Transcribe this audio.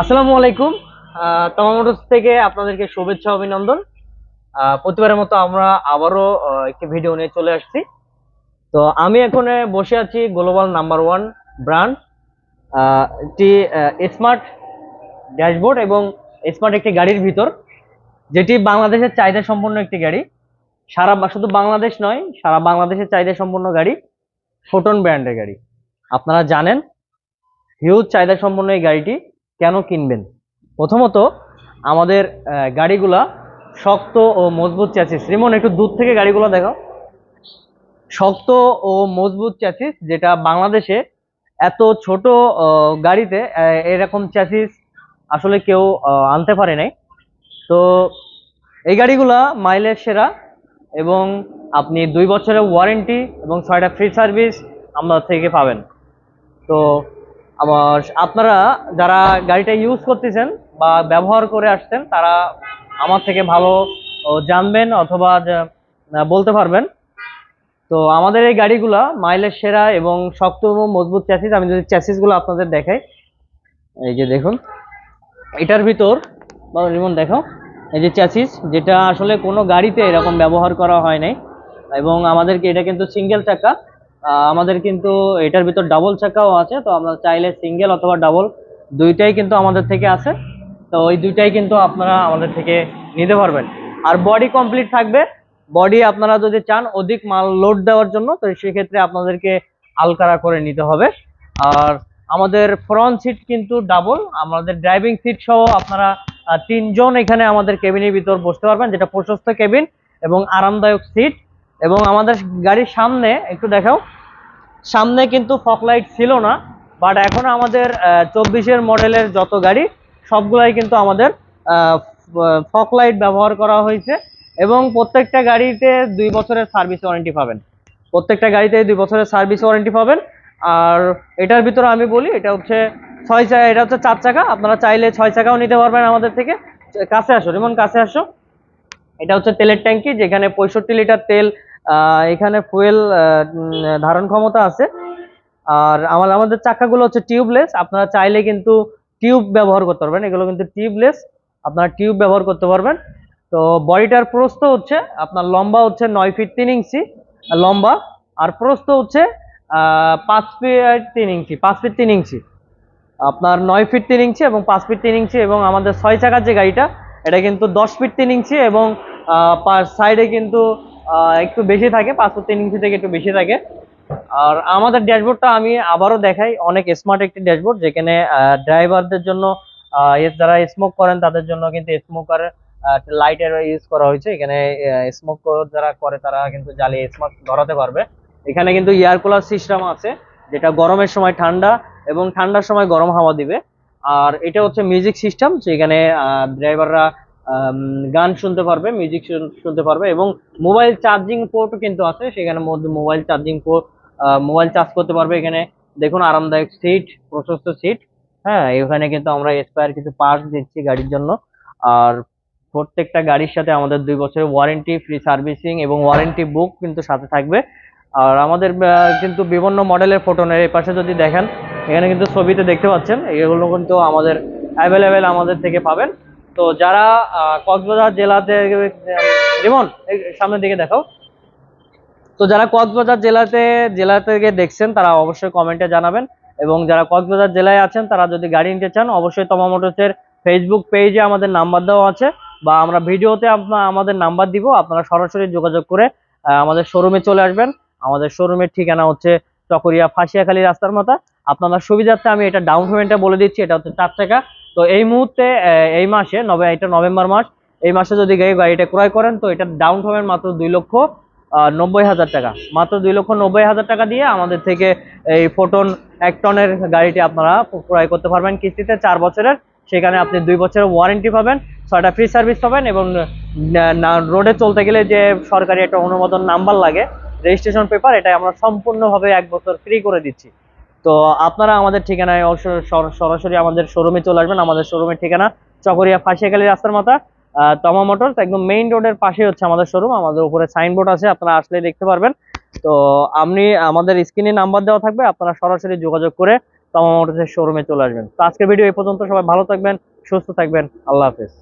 আসসালামু আলাইকুম। তমা মোটরস থেকে আপনাদেরকে শুভেচ্ছা, অভিনন্দন। প্রতিবারের মতো আমরা আবারও একটি ভিডিও নিয়ে চলে আসছি। তো আমি এখন বসে আছি গ্লোবাল নাম্বার ওয়ান ব্র্যান্ড একটি স্মার্ট ড্যাশবোর্ড এবং স্মার্ট একটি গাড়ির ভিতর, যেটি বাংলাদেশের চাহিদা সম্পন্ন একটি গাড়ি। সারা শুধু বাংলাদেশ নয়, সারা বাংলাদেশের চাহিদা সম্পন্ন গাড়ি ফোটন ব্র্যান্ডের গাড়ি। আপনারা জানেন হিউজ চাহিদা সম্পন্ন এই গাড়িটি। কেন কিনবেন? প্রথমত আমাদের গাড়িগুলা শক্ত ও মজবুত চ্যাসিস রিমন একটু দূর থেকে গাড়িগুলো দেখাও। শক্ত ও মজবুত চ্যাসিস যেটা বাংলাদেশে এত ছোট গাড়িতে এরকম চ্যাসিস আসলে কেউ আনতে পারে নাই। তো এই গাড়িগুলা মাইলেজ সেরা এবং আপনি দুই বছরের ওয়ারেন্টি এবং ছয়টা ফ্রি সার্ভিস আমরা থেকে পাবেন। তো আমার আপনারা যারা গাড়িটা ইউজ করতেছেন বা ব্যবহার করে আসছেন, তারা আমার থেকে ভালো জানবেন অথবা বলতে পারবেন। তো আমাদের এই গাড়িগুলা মাইলেজ সেরা এবং শক্ত এবং মজবুত চ্যাসিস আমি যদি চ্যাসিসগুলো আপনাদের দেখাই, এই যে দেখুন, এটার ভিতর রিমন দেখো এই যে চ্যাসিস যেটা আসলে কোনো গাড়িতে এরকম ব্যবহার করা হয় নাই। এবং আমাদেরকে এটা কিন্তু সিঙ্গেল চাকা আমাদের কিন্তু এটার ভিতর ডাবল চাকাও আছে, তো আমরা চাইলে সিঙ্গেল অথবা ডাবল দুইটাই কিন্তু আমাদের থেকে আছে। তো ওই দুইটাই কিন্তু আপনারা আমাদের থেকে নিতে পারবেন। আর বডি কমপ্লিট থাকবে। বডি আপনারা যদি চান অধিক মাল লোড দেওয়ার জন্য, তো সেক্ষেত্রে আপনাদেরকে আলকারা করে নিতে হবে। আর আমাদের ফ্রন্ট সিট কিন্তু ডাবল আমাদের ড্রাইভিং সিট সহ আপনারা তিনজন এখানে আমাদের কেবিনের ভিতর বসতে পারবেন, যেটা প্রশস্ত কেবিন এবং আরামদায়ক সিট এবং আমাদের গাড়ির সামনে, একটু দেখাও, সামনে কিন্তু ফক লাইট ছিল না বাট এখন আমাদের চব্বিশের মডেলের যত গাড়ি, সবগুলাই কিন্তু আমাদের ফক লাইট ব্যবহার করা হয়েছে এবং প্রত্যেকটা গাড়িতে দুই বছরের সার্ভিস ওয়ারেন্টি পাবেন। প্রত্যেকটা গাড়িতে দুই বছরের সার্ভিস ওয়ারেন্টি পাবেন। আর এটার ভিতরে আমি বলি, এটা হচ্ছে ছয় চাকা এটা হচ্ছে চার চাকা, আপনারা চাইলে ছয় চাকাও নিতে পারবেন আমাদের থেকে। কাছে আসো, রিমন, কাছে আসো। এটা হচ্ছে তেলের ট্যাঙ্কি, যেখানে পঁয়ষট্টি লিটার তেল এখানে ফুয়েল ধারণ ক্ষমতা আছে। আর আমার, আমাদের চাকাগুলো হচ্ছে টিউবলেস, আপনারা চাইলে কিন্তু টিউব ব্যবহার করতে পারবেন। এগুলো কিন্তু টিউবলেস, আপনারা টিউব ব্যবহার করতে পারবেন। তো বডিটার প্রস্থ হচ্ছে, আপনার লম্বা হচ্ছে নয় ফিট তিন ইঞ্চি, লম্বা। আর প্রস্থ হচ্ছে পাঁচ ফিট তিন ইঞ্চি, পাঁচ ফিট তিন ইঞ্চি। আপনার নয় ফিট তিন ইঞ্চি এবং পাঁচ ফিট তিন ইঞ্চি এবং আমাদের ছয় চাকার যে গাড়িটা এটা কিন্তু দশ ফিট তিন ইঞ্চি এবং সাইডে কিন্তু একটু বেশি থাকে, পাঁচ ফুট তিন ইঞ্চি থেকে একটু বেশি থাকে। আর আমাদের ড্যাশবোর্ডটা আমি আবারও দেখাই, অনেক স্মার্ট একটি ড্যাশবোর্ড যেখানে ড্রাইভারদের জন্য যারা স্মোক করেন তাদের জন্য কিন্তু স্মোকার লাইটের ইউজ করা হয়েছে। এখানে স্মোক যারা করে তারা কিন্তু জ্বালিয়ে স্মোক ধরাতে পারবে। এখানে কিন্তু এয়ার কুলার সিস্টেম আছে, যেটা গরমের সময় ঠান্ডা এবং ঠান্ডার সময় গরম হাওয়া দিবে। আর এটা হচ্ছে মিউজিক সিস্টেম যেখানে ড্রাইভাররা গান শুনতে পারবে মিউজিক শুনতে পারবে এবং মোবাইল চার্জিং পোর্টও কিন্তু আছে, সেখানে মধ্যে mobile charging port mobile charge করতে পারবে এখানে। দেখুন, আরামদায়ক সিট প্রশস্ত সিট হ্যাঁ এখানে কিন্তু আমরা এক্সপায়ার কিছু পার্টস দিচ্ছি গাড়ির জন্য। আর প্রত্যেকটা গাড়ির সাথে আমাদের দুই বছরের ওয়ারেন্টি ফ্রি সার্ভিসিং এবং ওয়ারেন্টি বুক কিন্তু সাথে থাকবে। আর আমাদের কিন্তু বিভিন্ন মডেলের ফোটনের এই পাশে যদি দেখেন এখানে কিন্তু ছবিতে দেখতে পাচ্ছেন, এগুলো কিন্তু আমাদের অ্যাভেলেবেল আমাদের থেকে পাবেন। তো যারা কক্সবাজার জেলাতে, রিমন সামনের দিকে দেখাও। তো যারা কক্সবাজার জেলাতে জেলা থেকে দেখছেন, তারা অবশ্যই কমেন্টে জানাবেন। এবং যারা কক্সবাজার জেলায় আছেন, তারা যদি গাড়ি নিতে চান, অবশ্যই তমা মোটরসের ফেসবুক পেজে আমাদের নাম্বার দেওয়া আছে। বা আমরা ভিডিওতে আপনার আমাদের নাম্বার দিব, আপনারা সরাসরি যোগাযোগ করে আমাদের শোরুমে চলে আসবেন। আমাদের শোরুমের ঠিকানা হচ্ছে চকরিয়া ফাঁসিয়াখালী রাস্তার মাথা। আপনাদের সুবিধার্থে আমি এটা ডাউন পেমেন্টটা বলে দিচ্ছি, এটা হচ্ছে চার টাকা। তো এই মুহূর্তে এই মাসে নভে এটা নভেম্বর মাস, এই মাসে যদি গাড়ি গাড়িটা ক্রয় করেন, তো এটা ডাউন পেমেন্ট মাত্র দুই লক্ষ নব্বই হাজার টাকা। মাত্র দুই লক্ষ নব্বই হাজার টাকা দিয়ে আমাদের থেকে এই ফোটন এক টনের গাড়িটি আপনারা ক্রয় করতে পারবেন কিস্তিতে চার বছরের। সেখানে আপনি দুই বছরের ওয়ারেন্টি পাবেন, ছয়টা ফ্রি সার্ভিস পাবেন এবং রোডে চলতে গেলে যে সরকারি একটা অনুমোদন নাম্বার লাগে রেজিস্ট্রেশন পেপার এটা আমরা সম্পূর্ণভাবে এক বছর ফ্রি করে দিচ্ছি। তো আপনারা আমাদের ঠিকানায় সরাসরি আমাদের শোরুমে চলে আসবেন। আমাদের শোরুমের ঠিকানা চকরিয়া ফাঁসিয়াখালী রাস্তার মাথা তমা মোটরস, একদম মেইন রোডের পাশে হচ্ছে আমাদের শোরুম আমাদের উপরে সাইনবোর্ড আছে, আপনারা আসলে দেখতে পারবেন। তো আপনি আমাদের স্ক্রিনে নাম্বার দেওয়া থাকবে, আপনারা সরাসরি যোগাযোগ করে তামা মোটরসের শোরুমে চলে আসবেন। তো আজকের ভিডিও এই পর্যন্ত, সবাই ভালো থাকবেন, সুস্থ থাকবেন, আল্লাহ হাফেজ।